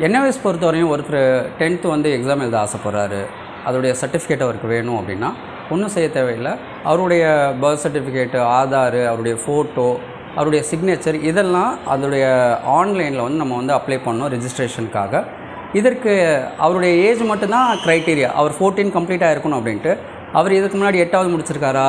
NS பொறுத்தவரையும் ஒருத்தர் tenth வந்து எக்ஸாம் எழுத ஆசைப்பட்றாரு. அதோடைய சர்டிஃபிகேட் அவருக்கு வேணும் அப்படின்னா ஒன்றும் செய்ய தேவையில்லை. அவருடைய பர்த் சர்டிஃபிகேட்டு ஆதார் அவருடைய ஃபோட்டோ அவருடைய சிக்னேச்சர் இதெல்லாம் அதோடைய ஆன்லைனில் வந்து நம்ம வந்து அப்ளை பண்ணோம் ரிஜிஸ்ட்ரேஷனுக்காக இதற்கு அவருடைய ஏஜ் மட்டும்தான் க்ரைட்டீரியா அவர் ஃபோர்டீன் கம்ப்ளீட்டாக இருக்கணும் அப்படின்ட்டு. அவர் இதுக்கு முன்னாடி எட்டாவது முடிச்சிருக்காரா?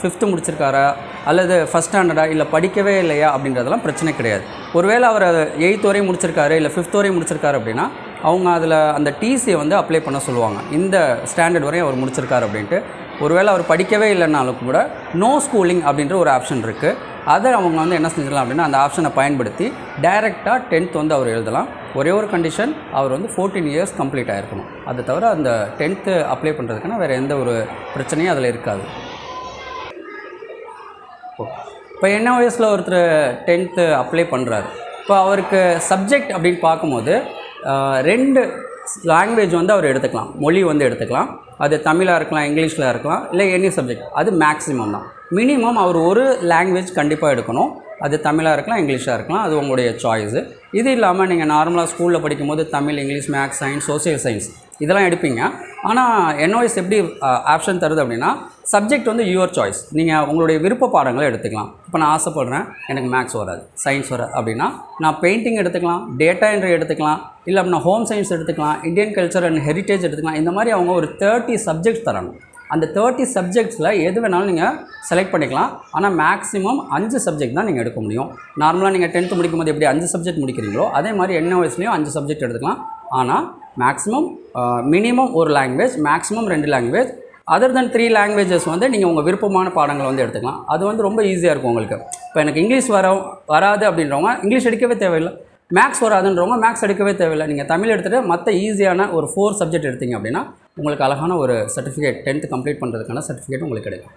ஃபிஃப்த்து முடிச்சிருக்காரா? அல்லது ஃபஸ்ட் ஸ்டாண்டர்டா இல்லை படிக்கவே இல்லையா? அப்படின்றதெல்லாம் பிரச்சனை கிடையாது. ஒருவேளை அவர் எயித் வரையும் முடிச்சிருக்காரு இல்லை ஃபிஃப்த் வரையும் முடிச்சிருக்காரு அப்படின்னா அவங்க அதில் அந்த டிசியை வந்து அப்ளை பண்ண சொல்லுவாங்க. இந்த ஸ்டாண்டர்ட் வரையும் அவர் முடிச்சிருக்காரு அப்படின்ட்டு. ஒருவேளை அவர் படிக்கவே இல்லைனாலும் கூட நோ ஸ்கூலிங் அப்படின்ற ஒரு ஆப்ஷன் இருக்குது அதை அவங்க வந்து என்ன செஞ்சிடலாம் அப்படின்னா அந்த ஆப்ஷனை பயன்படுத்தி டைரெக்டாக டென்த் வந்து அவர் எழுதலாம். ஒரே ஒரு கண்டிஷன் அவர் வந்து ஃபோர்டீன் இயர்ஸ் கம்ப்ளீட் ஆகிருக்கணும் அதை தவிர அந்த டென்த்து அப்ளை பண்ணுறதுக்குன்னா வேறு எந்த ஒரு பிரச்சனையும் அதில் இருக்காது. ஓகே இப்போ என்ன வயசில் ஒருத்தர் டென்த்து அப்ளை பண்ணுறாரு இப்போ அவருக்கு சப்ஜெக்ட் அப்படின்னு பார்க்கும்போது ரெண்டு லாங்குவேஜ் வந்து அவர் எடுத்துக்கலாம். மொழி வந்து எடுத்துக்கலாம். அது தமிழாக இருக்கலாம் இங்கிலீஷில் இருக்கலாம் இல்லை எனி சப்ஜெக்ட் அது மேக்ஸிமம் தான். மினிமம் அவர் ஒரு லாங்குவேஜ் கண்டிப்பாக எடுக்கணும். அது தமிழாக இருக்கலாம் இங்கிலீஷாக இருக்கலாம் அது உங்களுடைய சாய்ஸு இது இல்லாமல் நீங்கள் நார்மலாக ஸ்கூலில் படிக்கும்போது Tamil English maths science social science இதெல்லாம் எடுப்பீங்க. ஆனால் என்ஓஎஸ் எப்படி ஆப்ஷன் தருது அப்படின்னா சப்ஜெக்ட் வந்து யுவர் சாய்ஸ் நீங்கள் உங்களுடைய விருப்ப பாடங்களை எடுத்துக்கலாம். இப்போ நான் ஆசைப்படுறேன் எனக்கு மேக்ஸ் வராது சயின்ஸ் வராது அப்படின்னா நான் பெயிண்டிங் எடுத்துக்கலாம் டேட்டா என்ட்ரி எடுத்துக்கலாம் இல்லை அப்படின்னா ஹோம் சயின்ஸ் எடுத்துக்கலாம் இந்தியன் கல்ச்சர் அண்ட் ஹெரிட்டேஜ் எடுத்துக்கலாம் இந்த மாதிரி அவங்க ஒரு தேர்ட்டி சப்ஜெக்ட்ஸ் தராங்க அந்த தேர்ட்டி சப்ஜெக்ட்ஸில் எது வேணாலும் நீங்கள் செலக்ட் பண்ணிக்கலாம். ஆனால் மேக்ஸிமம் அஞ்சு சப்ஜெக்ட் தான் நீங்கள் எடுக்க முடியும். நார்மலாக நீங்கள் டென்த்து முடிக்கும் போது எப்படி அஞ்சு சப்ஜெக்ட் முடிக்கிறீங்களோ அதே மாதிரி என்ன வயசுலையும் அஞ்சு சப்ஜெக்ட் எடுத்துக்கலாம். ஆனால் மேக்ஸிமம் மினிமம் ஒரு லாங்குவேஜ் மேக்ஸிமம் ரெண்டு language other then three languages வந்து நீங்கள் உங்கள் விருப்பமான பாடங்களை வந்து எடுத்துக்கலாம். அது வந்து ரொம்ப ஈஸியாக இருக்கும் உங்களுக்கு. இப்போ எனக்கு இங்கிலீஷ் வர வராது அப்படின்றவங்க இங்கிலீஷ் எடுக்கவே தேவையில்லை. மேக்ஸ் வராதுன்றவங்க மேக்ஸ் எடுக்கவே தேவையில்லை. நீங்கள் தமிழ் எடுத்துகிட்டு மற்ற ஈஸியான ஒரு ஃபோர் சப்ஜெக்ட் எடுத்தீங்க அப்படின்னா உங்களுக்கு அழகான ஒரு சர்டிஃபிகேட் டென்த்து கம்ப்ளீட் பண்ணுறதுக்கான சர்டிஃபிகேட் உங்களுக்கு கிடைக்கும்.